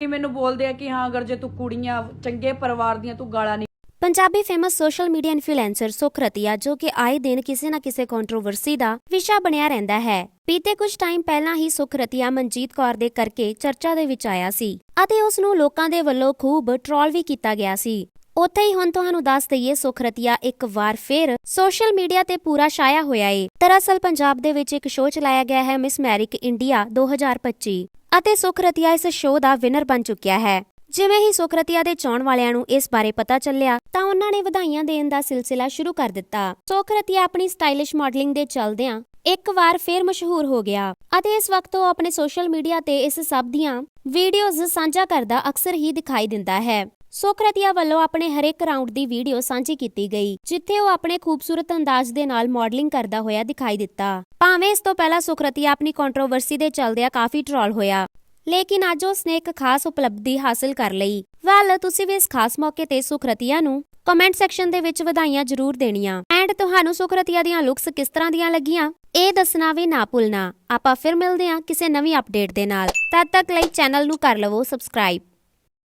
ਕਿ ਮੈਨੂੰ ਬੋਲਦੇ ਆ ਕਿ ਹਾਂ, ਅਗਰ ਜੇ ਤੂੰ ਕੁੜੀਆਂ, ਚੰਗੇ ਪਰਿਵਾਰ ਦੀਆਂ ਤੂੰ ਗਾਲਾਂ ਨਹੀਂ Punjabi famous social media influencer Sukh ਜੋ ਕਿ ਆਏ ਦਿਨ ਕਿਸੇ ਨਾ ਕਿਸੇ ਕੰਟਰੋਵਰਸੀ ਦਾ ਵਿਸ਼ਾ ਬਣਿਆ ਰਹਿੰਦਾ ਹੈ। ਬੀਤੇ ਕੁਝ ਟਾਈਮ ਪਹਿਲਾਂ ਹੀ ਸੁਖ ਮਨਜੀਤ ਕੌਰ ਦੇ ਕਰਕੇ ਚਰਚਾ ਦੇ ਵਿੱਚ ਆਇਆ ਸੀ ਅਤੇ ਉਸ ਨੂੰ ਲੋਕਾਂ ਦੇ ਵੱਲੋਂ ਖੂਬ ਟ੍ਰੋਲ ਵੀ ਕੀਤਾ ਗਿਆ ਸੀ। ਉੱਥੇ ਹੀ ਹੁਣ ਤੁਹਾਨੂੰ ਦੱਸ ਦਈਏ ਸੁਖ ਰਤੀਆ ਇੱਕ ਵਾਰ ਫਿਰ ਸੋਸ਼ਲ ਮੀਡੀਆ ਤੇ ਪੂਰਾ ਛਾਇਆ ਹੋਇਆ ਏ। ਦਰਅਸਲ ਪੰਜਾਬ ਦੇ ਵਿੱਚ ਇੱਕ ਸ਼ੋਅ ਚਲਾਇਆ ਗਿਆ ਹੈ ਮਿਸ ਮੈਰਿਕ ਇੰਡੀਆ 2025 ਅਤੇ ਸੁਖ ਇਸ ਸ਼ੋਅ ਦਾ ਵਿਨਰ ਬਣ ਚੁੱਕਿਆ ਹੈ। ਜਿਵੇਂ ਹੀ ਸੁਖਰਤੀਆ ਦੇ ਚਾਹਣ ਵਾਲਿਆਂ ਨੂੰ ਇਸ ਬਾਰੇ ਪਤਾ ਚੱਲਿਆ, ਤਾਂ ਉਹਨਾਂ ਨੇ ਵਧਾਈਆਂ ਦੇਣ ਦਾ ਸਿਲਸਿਲਾ ਸ਼ੁਰੂ ਕਰ ਦਿੱਤਾ। ਸੁਖਰਤੀਆ ਆਪਣੀ ਸਟਾਈਲਿਸ਼ ਮਾਡਲਿੰਗ ਦੇ ਚੱਲਦਿਆਂ ਇੱਕ ਵਾਰ ਫੇਰ ਮਸ਼ਹੂਰ ਹੋ ਗਿਆ ਅਤੇ ਇਸ ਵਕਤ ਉਹ ਆਪਣੇ ਸੋਸ਼ਲ ਮੀਡੀਆ ਤੇ ਇਸ ਸਭ ਦੀਆਂ ਵੀਡੀਓਜ਼ ਸਾਂਝਾ ਕਰਦਾ ਅਕਸਰ ਹੀ ਦਿਖਾਈ ਦਿੰਦਾ ਹੈ। ਸੋਕਰਤੀਆ ਵੱਲੋਂ ਆਪਣੇ ਹਰੇਕ ਰਾਉਂਡ ਦੀ ਵੀਡੀਓ ਸਾਂਝੀ ਕੀਤੀ ਗਈ, ਜਿੱਥੇ ਉਹ ਆਪਣੇ ਖੂਬਸੂਰਤ ਅੰਦਾਜ਼ ਦੇ ਨਾਲ ਮਾਡਲਿੰਗ ਕਰਦਾ ਹੋਇਆ ਦਿਖਾਈ ਦਿੱਤਾ। ਭਾਵੇਂ ਇਸ ਤੋਂ ਪਹਿਲਾਂ ਸੁਕਰਤੀਆ ਆਪਣੀ ਕੰਟਰੋਵਰਸੀ ਦੇ ਚੱਲਦਿਆਂ ਕਾਫੀ ਟ੍ਰੋਲ ਹੋਇਆ, ਲੇਕਿਨ ਅੱਜ ਉਸਨੇ ਇੱਕ ਖਾਸ ਉਪਲਬਧੀ ਹਾਸਲ ਕਰ ਲਈ। ਵੈਲ, ਤੁਸੀਂ ਵੀ ਇਸ ਖਾਸ ਮੌਕੇ ਤੇ ਸੁਖਰਤੀਆ ਨੂੰ ਕਮੈਂਟ ਸੈਕਸ਼ਨ ਦੇ ਵਿੱਚ ਵਧਾਈਆਂ ਜ਼ਰੂਰ ਦੇਣੀਆਂ। ਐਂਡ ਤੁਹਾਨੂੰ ਸੁਖਰਤੀਆ ਦੀਆਂ ਲੁੱਕਸ ਕਿਸ ਤਰ੍ਹਾਂ ਦੀਆਂ ਲੱਗੀਆਂ? ਇਹ ਦੱਸਣਾ ਵੀ ਨਾ ਭੁੱਲਣਾ। ਆਪਾਂ ਫਿਰ ਮਿਲਦੇ ਹਾਂ ਕਿਸੇ ਨਵੀਂ ਅਪਡੇਟ ਦੇ ਨਾਲ। ਤਦ ਤੱਕ ਲਈ ਚੈਨਲ ਨੂੰ ਕਰ ਲਵੋ ਸਬਸਕ੍ਰਾਈਬ